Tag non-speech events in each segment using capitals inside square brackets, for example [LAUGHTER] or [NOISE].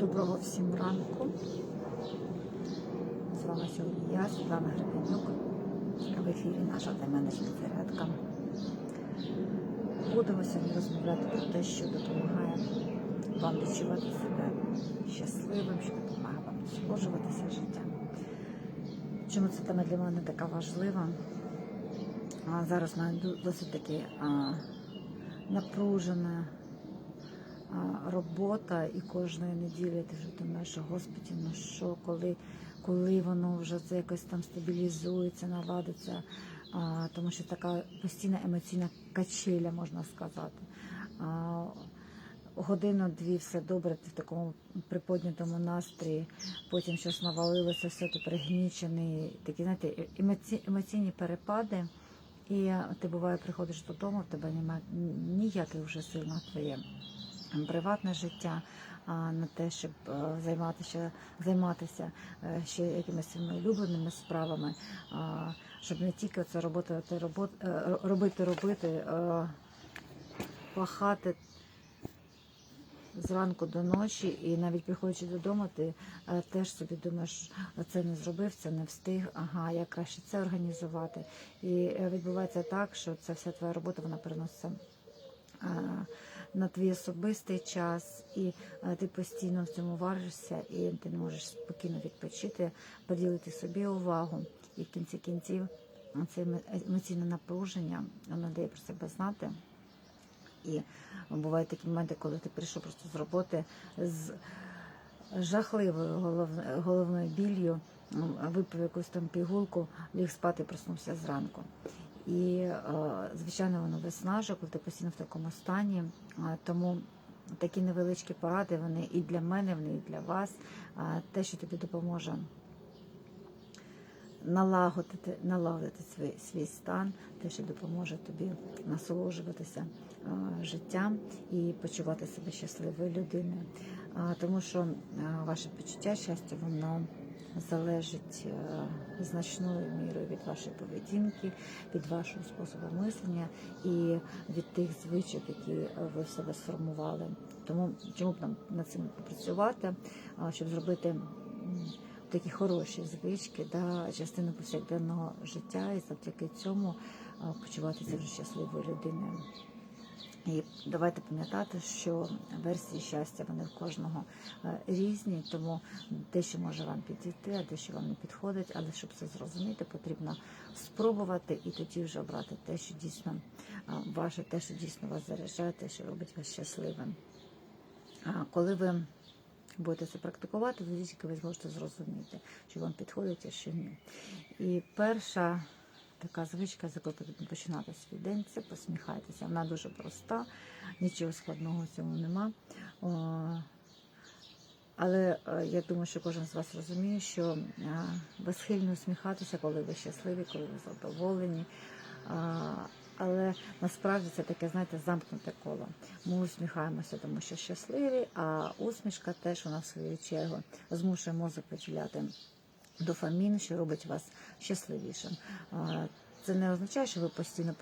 Доброго всім ранку. З вами сьогодні я, Світлана Гребенюк. В ефірі наша тайм-менеджмент зарядка. Будемо сьогодні розмовляти про те, що допомагає вам відчувати себе щасливим, що допомагає вам насолоджуватися життям. Чому ця тема для мене така важлива? А зараз в досить напружена а, робота, і кожної неділі ти вже думаєш, господі, ну що, коли, коли воно вже це якось там стабілізується, наладиться, а, тому що така постійна емоційна качеля, можна сказати. А, Годину-дві все добре, ти в такому приподнятому настрої, потім щось навалилося, все ти пригнічений, такі, знаєте, емоці, емоційні перепади. І ти буває, приходиш додому, в тебе немає ніяких вже сил на твоє приватне життя, а на те, щоб е, займатися, займатися е, ще якимись своїми улюбленими справами, щоб не тільки це роботи, те робот, е, робити, робити, пахати зранку до ночі, і навіть приходячи додому, ти теж собі думаєш, це не зробив, це не встиг. Ага, як краще це організувати. І відбувається так, що ця вся твоя робота вона переноситься на твій особистий час, і е, ти постійно в цьому варишся, і ти не можеш спокійно відпочити, поділити собі увагу. І в кінці кінців це емоційне напруження, воно дає про себе знати. І бувають такі моменти, коли ти прийшов просто з роботи з жахливою голов- головною біллю, м, випив якусь там пігулку, ліг спати проснувся зранку. І, е, звичайно, воно виснажує, коли ти постійно в такому стані. Тому такі невеличкі поради, вони і для мене, вони і для вас. Те, що тобі допоможе налагодити, налагодити свій, свій стан, те, що допоможе тобі насолоджуватися життям і почувати себе щасливою людиною. Тому що ваше почуття щастя, воно залежить е, значною мірою від вашої поведінки, від вашого способу мислення і від тих звичок, які ви в себе сформували. Тому чому б нам над цим попрацювати, щоб зробити такі хороші звички, да, частину повсякденного життя, і завдяки цьому почуватися вже щасливою людиною. І давайте пам'ятати, що версії щастя вони в кожного е, різні, тому дещо може вам підійти, а дещо вам не підходить. Але щоб це зрозуміти, потрібно спробувати і тоді вже обрати те, що дійсно а, ваше, те, що дійсно вас заряджає, те, що робить вас щасливим. А коли ви будете це практикувати, тоді тільки ви зможете зрозуміти, чи вам підходить, а що ні. І перша така звичка, з якої потрібно починати свій день, це посміхайтеся. Вона дуже проста, нічого складного в цьому нема. Але е, я думаю, що кожен з вас розуміє, що ви схильні усміхатися, коли ви щасливі, коли ви задоволені. Але насправді це таке, знаєте, замкнуте коло. Ми усміхаємося, тому що щасливі, а усмішка теж вона в свою чергу змушує мозок виділяти дофамін, що робить вас щасливішим. Це не означає, що ви постійно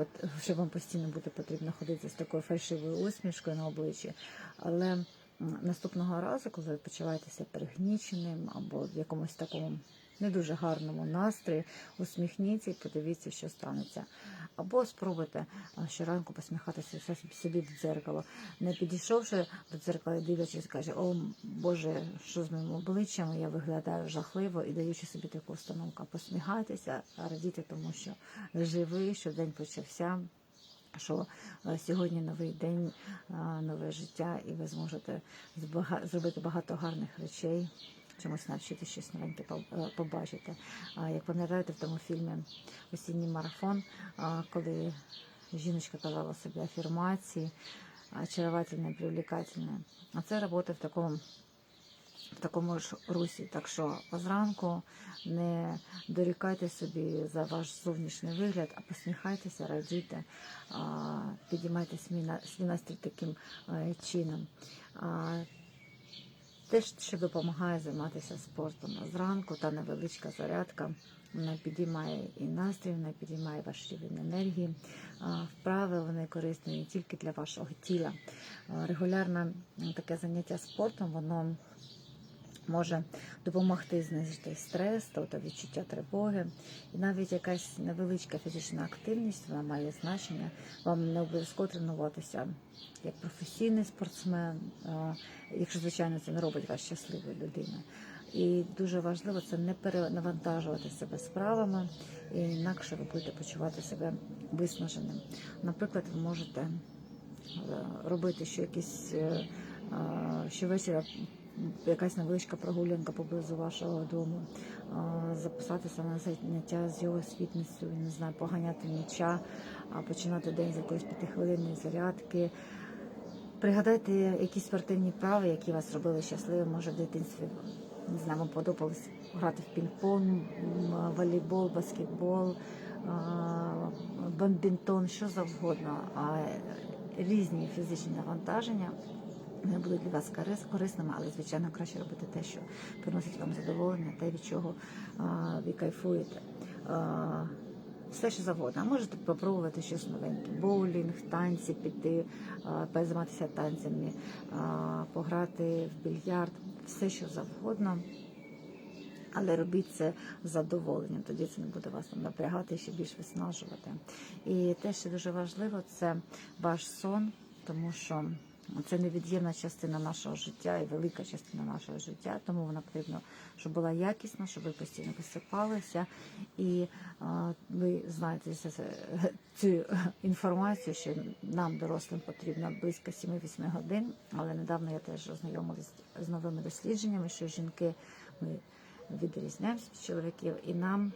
що вам постійно буде потрібно ходити з такою фальшивою усмішкою на обличчі, але наступного разу, коли ви почуваєтеся пригніченим або в якомусь такому не дуже гарному настрої, усміхніться і подивіться, що станеться. Або спробуйте щоранку посміхатися собі в дзеркало, не підійшовши до дзеркала і дивлячись, каже, о Боже, що з моїм обличчям, я виглядаю жахливо і даючи собі таку установку. Посміхайтеся, радійте тому, що живий, що день почався. Що е, сьогодні новий день, е, нове життя, і ви зможете зробити багато гарних речей, чомусь навчити щось новеньке е, побачити. Як пам'ятаєте, в тому фільмі Осінній марафон, коли жіночка казала собі афірмації, очаровательне, привлекательне. А це робота в такому. В такому ж русі, так що зранку не дорікайте собі за ваш зовнішній вигляд, а посміхайтеся, радійте, підіймайте свій настрій таким е, чином. Теж, ще допомагає займатися спортом зранку, та невеличка зарядка. Вона підіймає і настрій, вона підіймає ваш рівень енергії. Вправи вони корисні не тільки для вашого тіла. Регулярне таке заняття спортом, воно може допомогти знизити стрес, тобто відчуття тривоги. І навіть якась невеличка фізична активність вона має значення. Вам не обов'язково тренуватися як професійний спортсмен, якщо звичайно це не робить вас щасливою людиною. І дуже важливо це не перенавантажувати себе справами, і інакше ви будете почувати себе виснаженим. Наприклад, ви можете е, робити що якісь е, щовечора якась невеличка прогулянка поблизу вашого дому, записатися на заняття з його фітнесу, не знаю, поганяти м'яча, починати день з якоїсь п'ятихвилинної зарядки. Пригадайте якісь спортивні вправи, які вас робили щасливим, може в дитинстві. Не знаю, вам подобалось грати в пінг-понг, волейбол, баскетбол, а, бадмінтон, що завгодно. Різні фізичні навантаження вони будуть для вас корисними, але звичайно краще робити те, що приносить вам задоволення, те, від чого а, ви кайфуєте. А, все, що завгодно. Можете попробувати щось новеньке. Боулінг, танці, піти, а, позайматися танцями, а, пограти в більярд, все, що завгодно. Але робіть це з задоволенням, тоді це не буде вас напрягати і ще більш виснажувати. І те, що дуже важливо, це ваш сон, тому що це невід'ємна частина нашого життя і велика частина нашого життя, тому вона потрібно, щоб була якісна, щоб ви постійно висипалися. І а, ви знаєте цю інформацію, що нам, дорослим, потрібно близько 7-8 годин. Але недавно я теж ознайомилась з новими дослідженнями, що жінки ми відрізняємося від чоловіків, і нам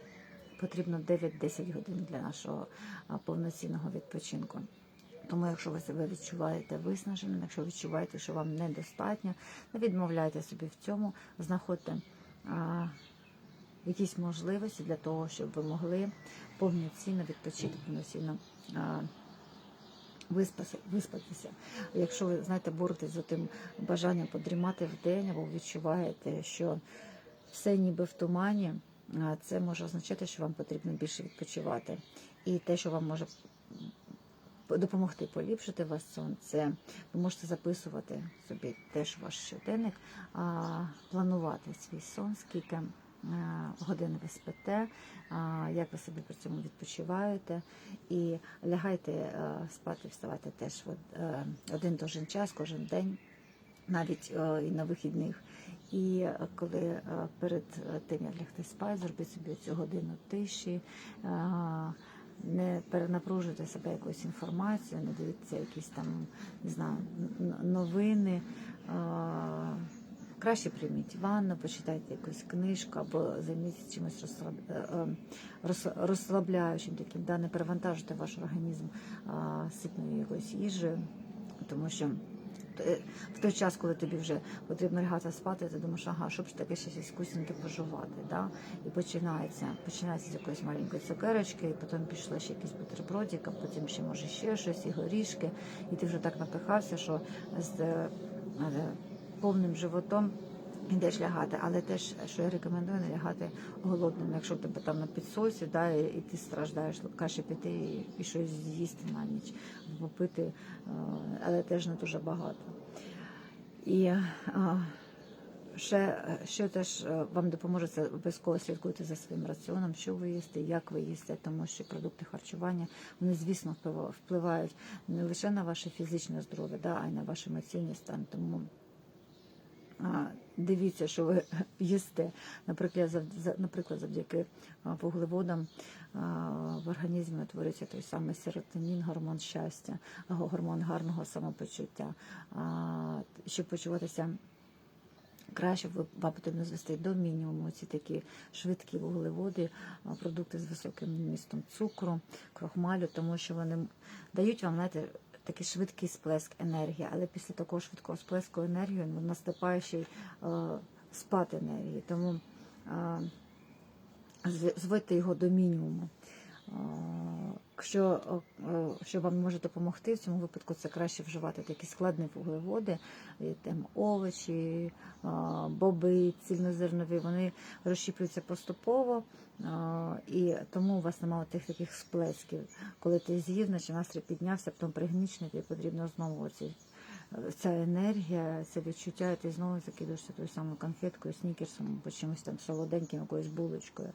потрібно 9-10 годин для нашого повноцінного відпочинку. Тому, якщо ви себе відчуваєте виснаженим, якщо відчуваєте, що вам недостатньо, не відмовляйте собі в цьому, знаходьте а, якісь можливості для того, щоб ви могли повноцінно відпочити, повноцінно а, виспати- виспатися. Якщо ви знаєте, боретесь з тим бажанням подрімати в день, або відчуваєте, що все ніби в тумані, а, це може означати, що вам потрібно більше відпочивати. І те, що вам може допомогти поліпшити ваш сон, це ви можете записувати собі теж ваш щоденник, а, планувати свій сон, скільки годин ви спите, як ви собі при цьому відпочиваєте, і лягайте е, спати, вставайте теж е, один же час, кожен день навіть е, і на вихідних. І коли перед тим як лягти спати, зробіть собі цю годину тиші, не перенапружуйте себе якоюсь інформацією, не дивіться якісь там не знаю новини. Краще прийміть ванну, почитайте якусь книжку або займіться чимось е, е, роз- розслабляючим таким, да, не перевантажуйте ваш організм ситною якоюсь їжею, тому що в той час, коли тобі вже потрібно лягати спати, ти думаєш, ага, щоб ж таке щось вкусненьке пожувати. Да? І починається, починається з якоїсь маленької цукерочки, і потім пішли ще якийсь бутербродик, а потім ще може ще щось, і горішки, і ти вже так напихався, що з е, е, повним животом йдеш лягати, але теж, що я рекомендую, не лягати голодним. Якщо тебе там на підсосі, да, і, ти страждаєш, краще піти і, щось з'їсти на ніч, або пити, е, але теж не дуже багато. І е, ще, що теж е, вам допоможе, це обов'язково слідкуйте за своїм раціоном, що ви їсте, як ви їсте, тому що продукти харчування вони, звісно, впливають не лише на ваше фізичне здоров'я, да, а й на ваш емоційний стан. Тому дивіться, що ви [LAUGHS] їсте. Наприклад, завдяки вуглеводам в організмі утворюється той самий серотонін, гормон щастя, гормон гарного самопочуття. Щоб почуватися краще, вам потрібно звести до мінімуму ці такі швидкі вуглеводи, продукти з високим містом цукру, крохмалю, тому що вони дають вам, знаєте, такий швидкий сплеск енергії, але після такого швидкого сплеску енергії наступає ще й е, спад енергії. Тому е, зводьте його до мінімуму. Е, Якщо що вам може допомогти в цьому випадку, це краще вживати такі складні вуглеводи, там овочі, е, боби, цільнозернові, вони розщіплюються поступово, е, і тому у вас немає тих таких сплесків. Коли ти з'їв, наче настрій піднявся, потім пригнічний, тобі потрібно знову ці ця енергія, це відчуття, і ти знову закидуєшся тою самою конфеткою, снікерсом або чимось там солоденьким, якоюсь булочкою.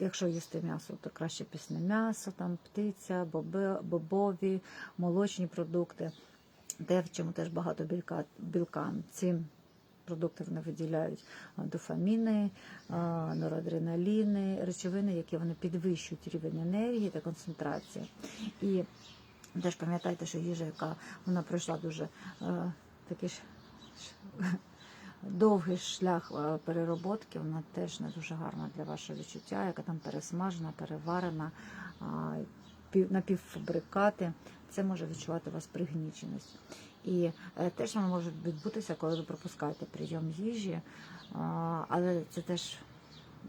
Якщо їсти м'ясо, то краще пісне м'ясо, там птиця, боби, бобові, молочні продукти, де в чому теж багато білка. білка. Ці продукти вони виділяють дофаміни, норадреналіни, речовини, які вони підвищують рівень енергії та концентрації. І теж пам'ятайте, що їжа, яка вона пройшла дуже такий ж довгий шлях е, перероботки, вона теж не дуже гарна для вашого відчуття, яка там пересмажена, переварена, напівфабрикати. Це може відчувати у вас пригніченість. І е, теж воно може відбутися, коли ви пропускаєте прийом їжі, але це теж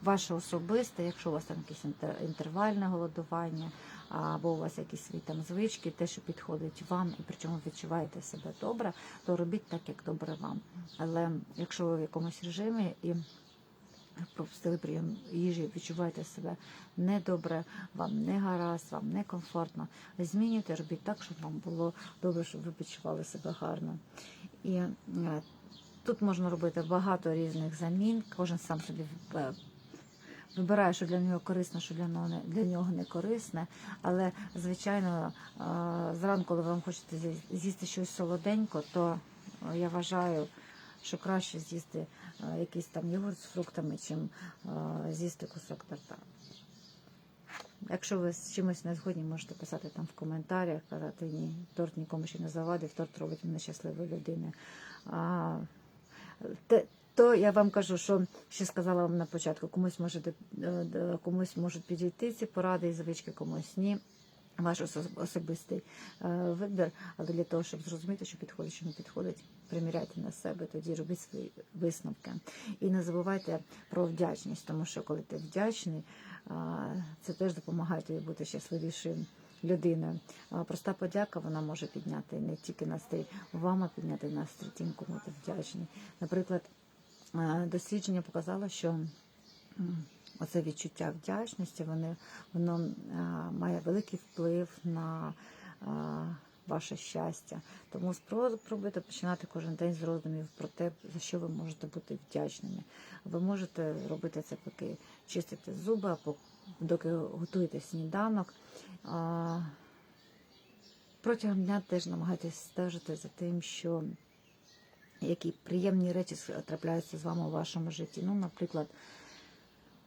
ваше особисте, якщо у вас там якесь інтервальне голодування, або у вас якісь свої там звички, те, що підходить вам, і причому відчуваєте себе добре, то робіть так, як добре вам. Але якщо ви в якомусь режимі і пропустили прийом їжі, відчуваєте себе недобре, вам не гаразд, вам не комфортно, змінюйте, робіть так, щоб вам було добре, щоб ви відчували себе гарно. І е, тут можна робити багато різних замін, кожен сам собі е, вибирає, що для нього корисно, що для нього не для нього не корисне. Але звичайно, е, зранку, коли вам хочете з'їсти щось солоденько, то е, я вважаю, що краще з'їсти е, якийсь там йогурт з фруктами, чим з'їсти кусок торта. Якщо ви з чимось не згодні, можете писати там в коментарях, казати ні, торт нікому ще не завадив, торт робить мене щасливою людиною. То я вам кажу, що ще сказала вам на початку, комусь можете е, комусь можуть підійти ці поради і звички, комусь ні. Ваш особистий е, вибір, але для того, щоб зрозуміти, що підходить, що не підходить, приміряйте на себе, тоді робіть свої висновки. І не забувайте про вдячність, тому що коли ти вдячний, це теж допомагає тобі бути щасливішим людиною. Проста подяка вона може підняти не тільки настрій вам, а підняти настрій тим, кому ти вдячний. Наприклад, дослідження показало, що оце відчуття вдячності, вони, воно е, має великий вплив на е, ваше щастя. Тому спро- спробуйте починати кожен день з роздумів про те, за що ви можете бути вдячними. Ви можете робити це, поки чистите зуби, або доки готуєте сніданок. Протягом дня теж намагайтесь стежити за тим, що які приємні речі трапляються з вами у вашому житті. Ну, наприклад,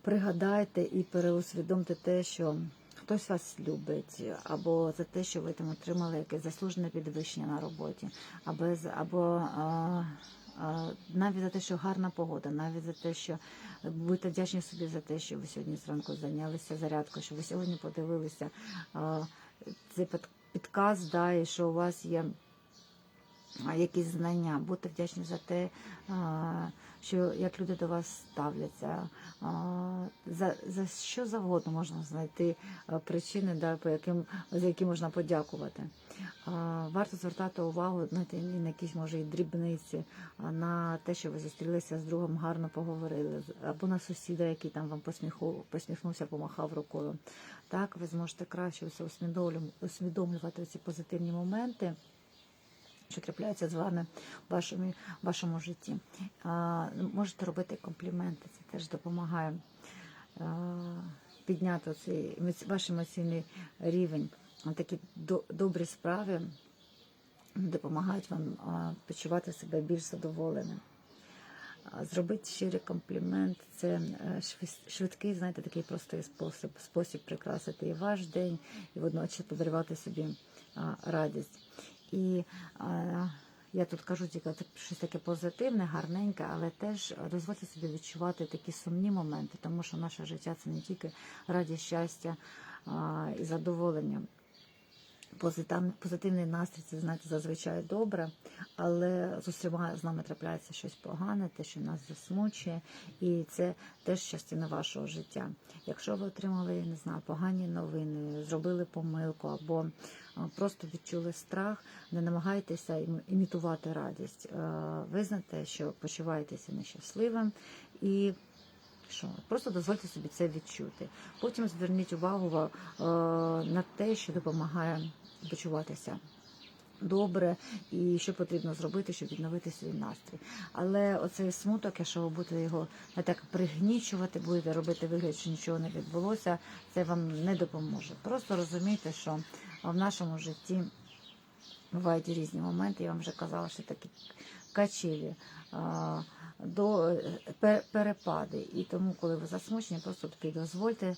пригадайте і переусвідомте те, що хтось вас любить, або за те, що ви там отримали якесь заслужене підвищення на роботі, або, або а, а, навіть за те, що гарна погода, навіть за те, що будьте вдячні собі за те, що ви сьогодні зранку зайнялися зарядкою, що ви сьогодні подивилися а, цей під- підказ, да, і що у вас є якісь знання, будьте вдячні за те, що як люди до вас ставляться, за, за що завгодно можна знайти причини, да, по яким, за які можна подякувати. Варто звертати увагу знаєте, і на якісь може і дрібниці, на те, що ви зустрілися з другом, гарно поговорили, або на сусіда, який там вам посміху, посміхнувся, помахав рукою. Так, ви зможете краще усвідомлювати ці позитивні моменти що трапляються з вами в вашому, вашому житті. Можете робити компліменти, це теж допомагає підняти цей ваш емоційний рівень. Такі до- добрі справи допомагають вам почувати себе більш задоволеним. Зробити щирий комплімент це е, швидкий, знаєте, такий простий спосіб, спосіб прикрасити і ваш день, і водночас подарувати собі радість. І е, я тут кажу тільки щось таке позитивне, гарненьке, але теж дозвольте собі відчувати такі сумні моменти, тому що наше життя це не тільки радість, щастя е, і задоволення. Позитивний, настрій це знаєте зазвичай добре, але з усіма з нами трапляється щось погане, те, що нас засмучує, і це теж частина вашого життя. Якщо ви отримали, не знаю, погані новини, зробили помилку або просто відчули страх, не намагайтеся ім- імітувати радість. Визнайте, що почуваєтеся нещасливим і що просто дозвольте собі це відчути. Потім зверніть увагу на те, що допомагає почуватися добре і що потрібно зробити, щоб відновити свій настрій. Але оцей смуток, якщо ви будете його не так пригнічувати, будете робити вигляд, що нічого не відбулося, це вам не допоможе. Просто розумійте, що в нашому житті бувають різні моменти. Я вам вже казала, що такі качелі. До е, перепади, і тому, коли ви засмучені, просто таки дозвольте,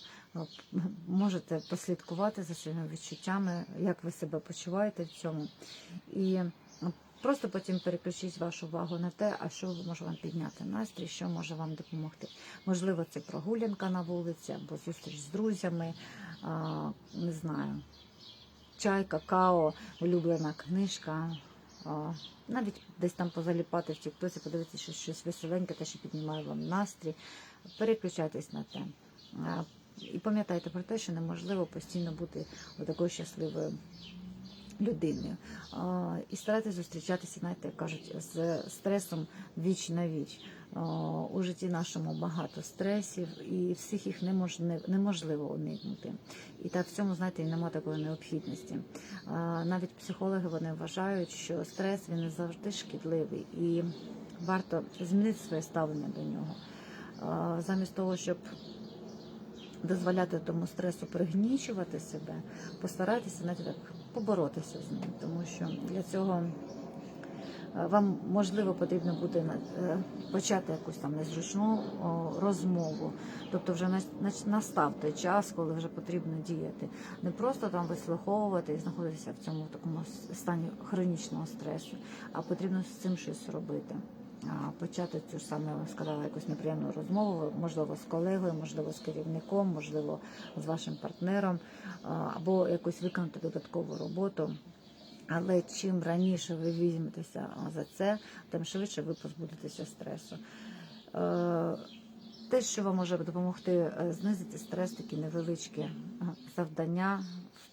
можете послідкувати за своїми відчуттями, як ви себе почуваєте в цьому, і просто потім переключіть вашу увагу на те, а що може вам підняти настрій, що може вам допомогти. Можливо, це прогулянка на вулиці або зустріч з друзями, не знаю, чай, какао, улюблена книжка. Навіть десь там позаліпати в тіктоці, подивитися що щось веселеньке, те, що піднімає вам настрій. Переключайтесь на те. І пам'ятайте про те, що неможливо постійно бути такою щасливою людиною. І старайтесь зустрічатися, знаєте, як кажуть, з стресом віч на віч. У житті нашому багато стресів, і всіх їх неможливо, уникнути. І так в цьому, знаєте, і немає такої необхідності. Навіть психологи вони вважають, що стрес він завжди шкідливий, і варто змінити своє ставлення до нього. Замість того, щоб дозволяти тому стресу пригнічувати себе, постарайтеся навіть так поборотися з ним, тому що для цього е, вам можливо потрібно буде е, почати якусь там незручну розмову. Тобто вже на- на- настав той час, коли вже потрібно діяти. Не просто там вислуховувати і знаходитися в цьому такому стані хронічного стресу, а потрібно з цим щось робити. Почати цю ж саме сказала якусь неприємну розмову, можливо, з колегою, можливо, з керівником, можливо, з вашим партнером, або якусь виконати додаткову роботу. Але чим раніше ви візьметеся за це, тим швидше ви позбудетеся стресу. Те, що вам може допомогти е, знизити стрес, такі невеличкі е, завдання,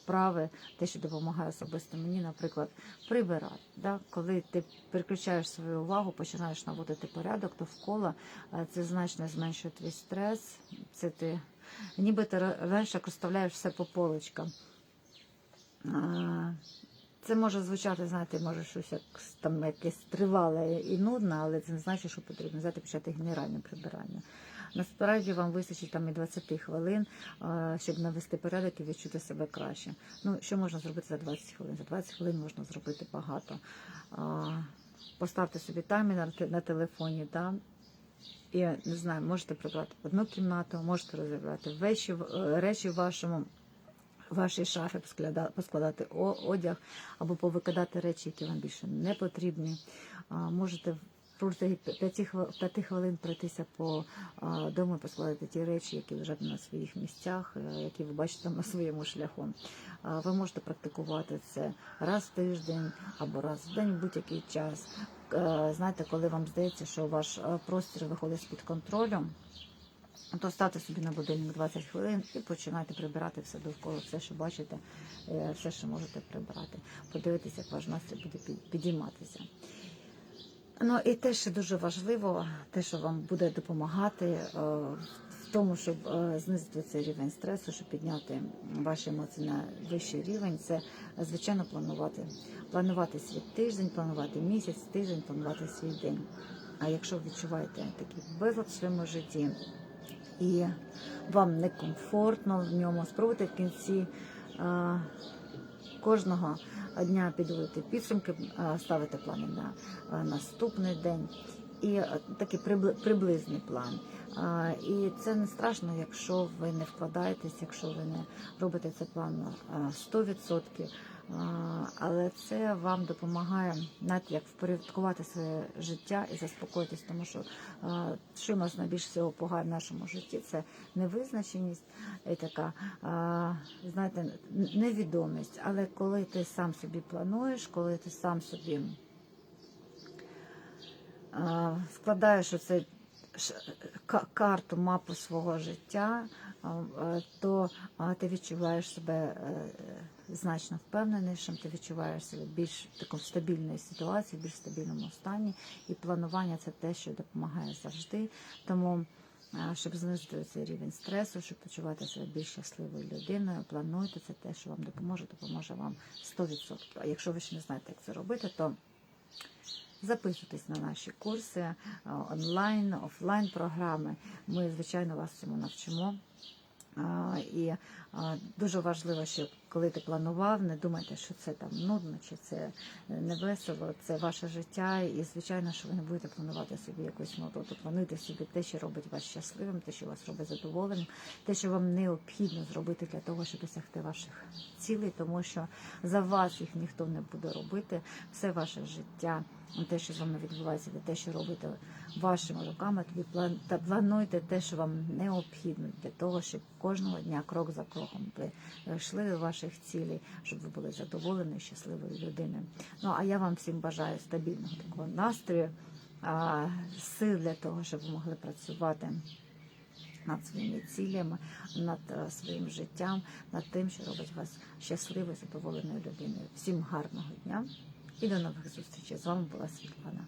вправи, те, що допомагає особисто мені, наприклад, прибирати. Да? Коли ти переключаєш свою увагу, починаєш наводити порядок довкола, е, це значно зменшує твій стрес. Це ти ніби ти ра- раніше розставляєш все по полочкам. Це може звучати, знаєте, може щось як там якесь тривале і нудне, але це не значить, що потрібно взяти почати генеральне прибирання. Насправді вам вистачить там і 20 хвилин, щоб навести порядок і відчути себе краще. Ну, що можна зробити за 20 хвилин? За 20 хвилин можна зробити багато. Поставте собі таймер на телефоні, да? і не знаю, можете прибрати одну кімнату, можете розібрати речі, е, речі в вашому вашій шафі поскладати одяг або повикидати речі, які вам більше не потрібні. Можете протягом п'яти хвил- п'яти хвилин пройтися по дому і поскладати ті речі, які лежать на своїх місцях, е, які ви бачите на своєму шляху. Ви можете практикувати це раз в тиждень або раз в день в будь-який час. Е, Знаєте, коли вам здається, що ваш е, простір виходить з-під контролю, то ставте собі на будильник 20 хвилин і починайте прибирати все довкола, все, що бачите, все, що можете прибирати. Подивитися, як ваш настрій буде під- підійматися. Ну і те, що дуже важливо, те, що вам буде допомагати е, в тому, щоб е, знизити цей рівень стресу, щоб підняти ваші емоції на вищий рівень, це е, звичайно планувати. Планувати свій тиждень, планувати місяць, тиждень, планувати свій день. А якщо відчуваєте такий безлад в своєму житті і вам некомфортно в ньому, спробуйте в кінці. Кожного дня підводити підсумки, е, ставити плани на е, наступний день і е, такий прибли- приблизний план. І це не страшно, якщо ви не вкладаєтесь, якщо ви не робите цей план на е, 100%. Е, Але це вам допомагає навіть як впорядкувати своє життя і заспокоїтись, тому що що нас найбільше всього пугає в нашому житті, це невизначеність і така, знаєте, невідомість. Але коли ти сам собі плануєш, коли ти сам собі складаєш оце ш- ка- карту, мапу свого життя, то ти відчуваєш себе е, значно впевненішим, ти відчуваєш себе більш в такому стабільній ситуації, більш стабільному стані. І планування це те, що допомагає завжди. Тому щоб знизити цей рівень стресу, щоб почувати себе більш щасливою людиною. Плануйте це те, що вам допоможе, допоможе вам 100%. А якщо ви ще не знаєте, як це робити, то записуйтесь на наші курси онлайн, офлайн програми. Ми, звичайно, вас цьому навчимо. І дуже важливо, що коли ти планував, не думайте, що це там нудно чи це е, не весело. Це ваше життя, і звичайно, що ви не будете планувати собі якусь нуду. Плануйте собі те, що робить вас щасливим, те, що вас робить задоволеним, те, що вам необхідно зробити для того, щоб досягти ваших цілей, тому що за вас їх ніхто не буде робити. Все ваше життя, те, що з вами відбувається, те, що робите вашими руками, тобі план та плануйте те, що вам необхідно для того, щоб кожного дня, крок за кроком, ви йшли до ваших цілей, щоб ви були задоволені, щасливою людиною. Ну а я вам всім бажаю стабільного такого настрою, сил для того, щоб ви могли працювати. Над своїми цілями, над е, своїм життям, над тим, що робить вас щасливою, задоволеною людиною. Всім гарного дня і до нових зустрічей. З вами була Світлана.